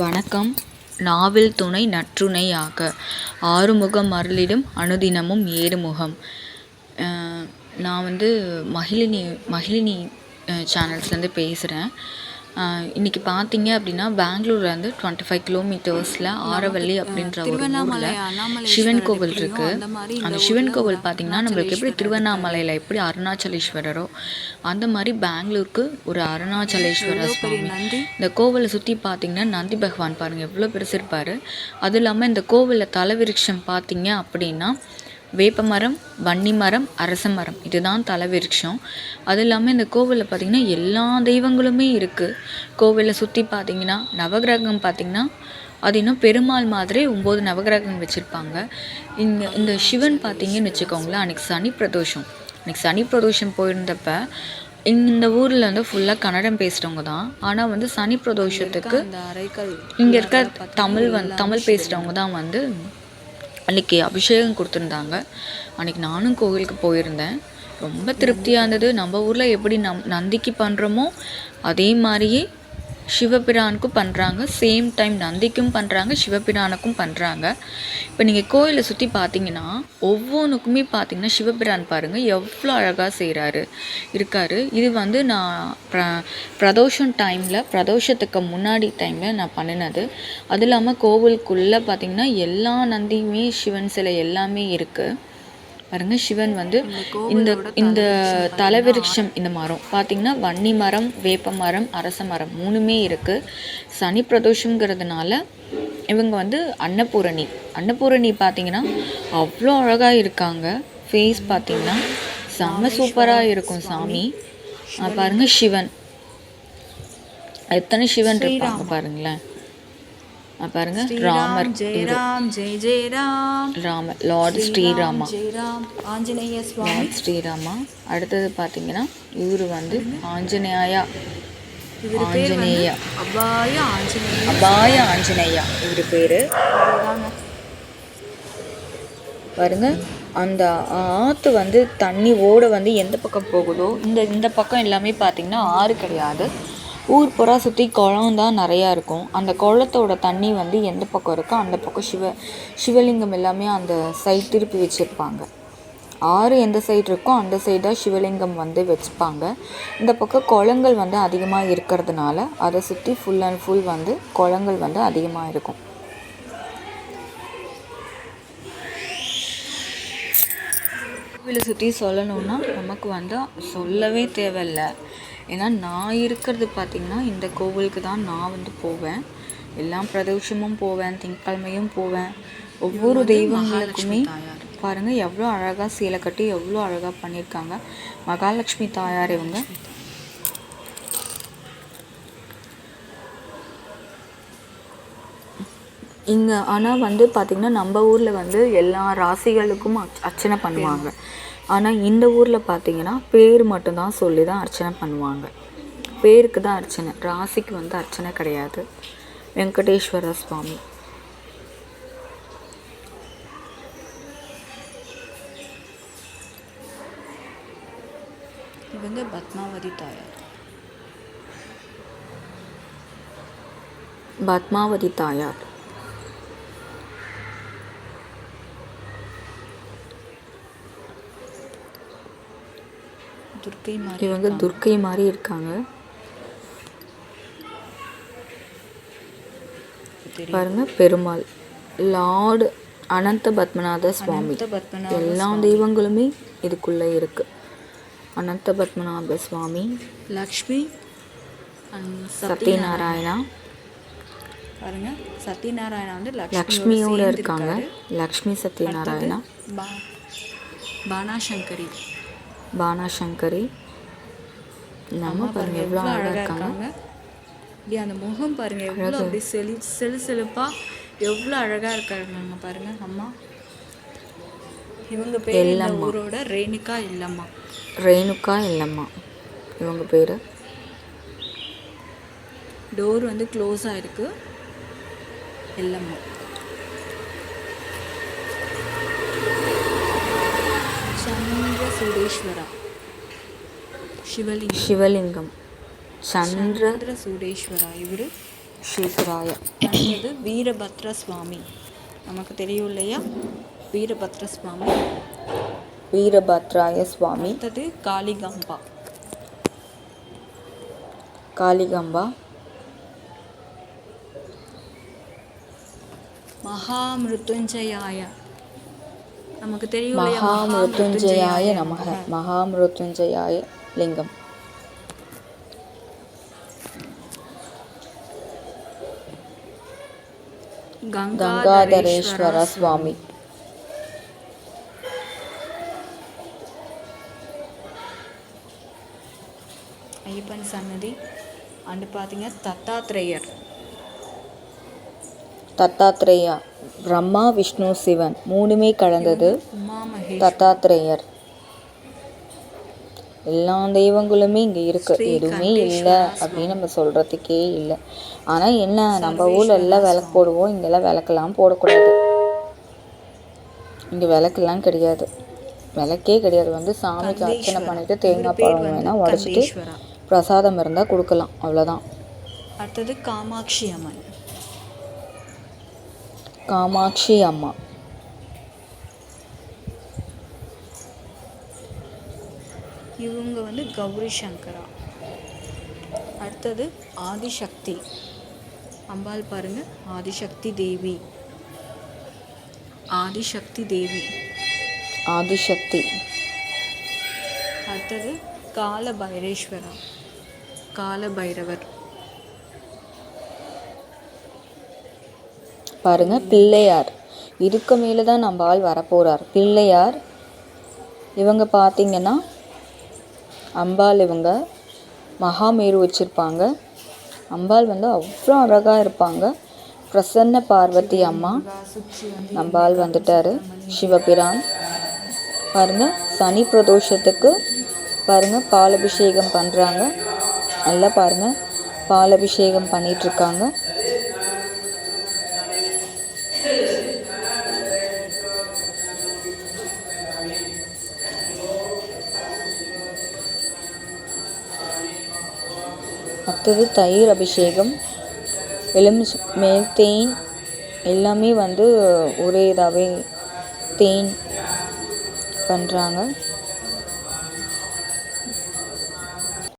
வணக்கம். நாவில் துணை நற்றுணையாக. ஆறுமுகம் அருளிடும் அனுதினமும் ஏறுமுகம். நான் வந்து மகிழினி மகிழினி சேனல்ஸ்லேருந்து பேசுகிறேன் இன்றைக்கி பார்த்தீங்க அப்படின்னா பெங்களூர்லேருந்து டுவெண்ட்டி ஃபைவ் கிலோமீட்டர்ஸில் ஆரவல்லி அப்படின்ற ஒரு ஊரில் சிவன் கோவில் இருக்குது அந்த சிவன் கோவில் பார்த்திங்கன்னா நம்மளுக்கு எப்படி திருவண்ணாமலையில் எப்படி அருணாச்சலேஸ்வரரோ அந்த மாதிரி பெங்களூருக்கு ஒரு அருணாச்சலேஸ்வரர் சுவாமி. இந்த கோவிலை சுற்றி பார்த்தீங்கன்னா நந்தி பகவான் பாருங்கள் எவ்வளோ பெருசு இருப்பார். அதுவும் இல்லாமல் இந்த கோவிலில் தலவிருட்சம் பார்த்தீங்க அப்படின்னா வேப்ப மரம் வன்னி மரம் அரச மரம். இதுதான் தலவிருட்சம். அதுவும் இல்லாமல் இந்த கோவிலில் பார்த்திங்கன்னா எல்லா தெய்வங்களுமே இருக்குது கோவிலை சுற்றி பார்த்திங்கன்னா நவகிரகம் பார்த்திங்கன்னா அது இன்னும் பெருமாள் மாதிரி ஒம்பது நவகிரகம் வச்சுருப்பாங்க. இங்கே இந்த சிவன் பார்த்திங்கன்னு வச்சுக்கோங்களேன் அன்றைக்கி சனி பிரதோஷம். அன்றைக்கி சனி பிரதோஷம் போயிருந்தப்ப இந்த ஊரில் வந்து ஃபுல்லாக கன்னடம் பேசுகிறவங்க தான். ஆனால் வந்து சனி பிரதோஷத்துக்கு இங்கே இருக்க தமிழ் வந்து தமிழ் பேசுகிறவங்க தான் வந்து அன்றைக்கி அபிஷேகம் கொடுத்துருந்தாங்க. அன்றைக்கி நானும் கோவிலுக்கு போயிருந்தேன். ரொம்ப திருப்தியாக இருந்தது. நம்ம ஊரில் எப்படி நம் நந்திக்கு பண்ணுறோமோ அதே மாதிரியே சிவபிரானுக்கும் பண்ணுறாங்க சேம் டைம் நந்திக்கும் பண்ணுறாங்க சிவபிரானுக்கும் பண்ணுறாங்க இப்போ நீங்கள் கோயிலை சுற்றி பார்த்தீங்கன்னா ஒவ்வொன்றுக்குமே பார்த்தீங்கன்னா சிவபிரான் பாருங்கள் எவ்வளோ அழகாக செய்கிறாரு இருக்கார். இது வந்து நான் ப்ர பிரதோஷம் டைமில் பிரதோஷத்துக்கு முன்னாடி டைமில் நான் பண்ணினது. அது இல்லாமல் கோவிலுக்குள்ளே பார்த்திங்கன்னா எல்லா நந்தியுமே சிவன் சிலை எல்லாமே இருக்குது பாருங்க சிவன் வந்து இந்த இந்த தலைவிருட்சம் இந்த மரம். பார்த்திங்கன்னா வன்னி மரம் வேப்ப மரம் அரச மரம் மூணுமே இருக்குது சனி பிரதோஷங்கிறதுனால இவங்க வந்து அன்னபூரணி. அன்னபூரணி பார்த்திங்கன்னா அவ்வளோ அழகாக இருக்காங்க. ஃபேஸ் பார்த்திங்கன்னா செம்ம சூப்பராக இருக்கும் சாமி. பாருங்கள் சிவன். எத்தனை சிவன் இருப்பாங்க பாருங்களேன். பாருங்க ராமர் ஜெயராம் ஜெய் ஜெயராம். ராமர் லார்ட் ஸ்ரீராமா ஜெயராம் ஆஞ்சநேய சுவாமி. ஸ்ரீராமா. அடுத்தது பார்த்தீங்கன்னா இவர் வந்து ஆஞ்சநேயா. ஆஞ்சநேயா. அபாய ஆஞ்சநேய. அபாய ஆஞ்சநேயா இவர் பேர். பாருங்க அந்த ஆற்று வந்து தண்ணி ஓட வந்து எந்த பக்கம் போகுதோ இந்த இந்த பக்கம் எல்லாமே பார்த்தீங்கன்னா ஆறு கிடையாது. ஊர் புறா சுற்றி குளம் தான் நிறையா இருக்கும். அந்த குளத்தோட தண்ணி வந்து எந்த பக்கம் இருக்கோ அந்த பக்கம் சிவ சிவலிங்கம் எல்லாமே அந்த சைடு திருப்பி வச்சுருப்பாங்க. ஆறு எந்த சைடு இருக்கோ அந்த சைடு தான் சிவலிங்கம் வந்து வச்சுப்பாங்க. இந்த பக்கம் குளங்கள் வந்து அதிகமாக இருக்கிறதுனால அதை சுற்றி ஃபுல் அண்ட் ஃபுல் வந்து குளங்கள் வந்து அதிகமாக இருக்கும். கோவிலை சுற்றி சொல்லணுன்னா நமக்கு வந்து சொல்லவே தேவையில்ல. ஏன்னா நான் இருக்கிறது பார்த்திங்கன்னா இந்த கோவிலுக்கு தான் நான் வந்து போவேன். எல்லா பிரதோஷமும் போவேன் திங்கக்கிழமையும் போவேன். ஒவ்வொரு தெய்வங்களுக்குமே பாருங்கள் எவ்வளோ அழகாக சீலை கட்டி எவ்வளோ அழகாக பண்ணியிருக்காங்க. மகாலட்சுமி தாயார் இவங்க. இங்கே ஆனால் வந்து பார்த்திங்கன்னா நம்ம ஊரில் வந்து எல்லா ராசிகளுக்கும் அர்ச்- அர்ச்சனை பண்ணுவாங்க. ஆனால் இந்த ஊரில் பார்த்தீங்கன்னா பேர் மட்டும்தான் சொல்லி தான் அர்ச்சனை பண்ணுவாங்க. பேருக்கு தான் அர்ச்சனை. ராசிக்கு வந்து அர்ச்சனை கிடையாது. வெங்கடேஸ்வர சுவாமி. இவங்க பத்மாவதி தாயார். பத்மாவதி தாயார். துர்க்கை மாதிரி இவங்க துர்க்கை மாதிரி இருக்காங்க. பாருங்க பெருமாள் லார்டு அனந்த பத்மநாத சுவாமி. எல்லா தெய்வங்களுமே இதுக்குள்ளே இருக்கு. அனந்த பத்மநாப சுவாமி லக்ஷ்மி சத்யநாராயணா. பாருங்க சத்யநாராயணா வந்து லக்ஷ்மியோட இருக்காங்க. லக்ஷ்மி சத்யநாராயணா. பானாசங்கரி பானாசங்கரி நம்ம பாருங்க எவ்வளோ அழகாக இருக்காங்க. இப்படி அந்த முகம் பாருங்க எவ்வளோ அப்படி செலி செலு செலுப்பா. எவ்வளோ அழகா இருக்காங்க பாருங்க அம்மா. இவங்க பேர் இந்த ஊரோட ரேணுகா இல்லம்மா. ரேணுகா இல்லம்மா. இவங்க பேர்? டோர் வந்து க்ளோஸ் ஆயிருக்கு இல்லம்மா சந்திர சூடேஸ்வரா சிவலிங்கம். சிவலிங்கம். சந்திர சந்திர சூடேஸ்வரா இவர்? அடுத்தது வீரபத்ர சுவாமி நமக்கு தெரியும் இல்லையா? வீரபத்ர சுவாமி வீரபத்ராய சுவாமி. அடுத்தது காளிகாம்பா. காளிகம்பா. மகாமிருத்துஞ்சயாய. நமக்கு தெரியும் மகாமிருத்துஞ்சயாய நமக. மகாமிருத்துஞ்சயாய லிங்கம். கங்காதரேஸ்வர சுவாமி. ஐயப்பன் சன்னதி அண்டு பார்த்தீங்க தத்தாத்ரேயர். தத்தாத்ரேயா. பிரம்மா விஷ்ணு சிவன் மூணுமே கலந்தது உமா மகேஷ் தத்தாத்ரேயர். எல்லா தெய்வங்களுமே இங்கே இருக்கு. எதுவுமே இல்லை அப்படின்னு நம்ம சொல்றதுக்கே இல்லை. ஆனால் என்ன நம்ம ஊர்ல எல்லாம் விளக்கு போடுவோம். இங்கெல்லாம் விளக்கெல்லாம் போடக்கூடாது. இங்கே விளக்கெல்லாம் கிடையாது. விளக்கே கிடையாது. வந்து சாமிக்கு அர்ச்சனை பண்ணிட்டு தேங்காய் பழம் வேணா உடச்சிட்டு பிரசாதம் இருந்தால் கொடுக்கலாம். அவ்வளோதான் அடுத்தது காமாட்சி அம்மன். காமாட்சி அம்மா. இவங்க வந்து கௌரி சங்கரா. அடுத்தது ஆதிசக்தி. அம்பாள் பாருங்க ஆதிசக்தி தேவி. ஆதிசக்தி தேவி. ஆதிசக்தி. அடுத்தது கால பைரேஸ்வரா கால பைரவர் பாருங்கள் பிள்ளையார். இதுக்கு மேலே தான் நம்ம ஆள் வரப்போறார். பிள்ளையார் இவங்க பார்த்தீங்கன்னா அம்பாள் இவங்க மகாமேரு வச்சுருப்பாங்க. அம்பாள் வந்து அவ்வளோ அழகாக இருப்பாங்க. பிரசன்ன பார்வதி அம்மா சுற்றி வந்துட்டார் வந்துட்டாரு சிவபிரான். பாருங்க சனி பிரதோஷத்துக்கு பாருங்க பாலபிஷேகம் பண்ணுறாங்க நல்லா பாருங்க பாலபிஷேகம் பண்ணிகிட்ருக்காங்க அடுத்தது தயிர் அபிஷேகம் எலுமிச்சை மேல் தேன் எல்லாமே வந்து ஒரே இதாகவே தேன் பண்ணுறாங்க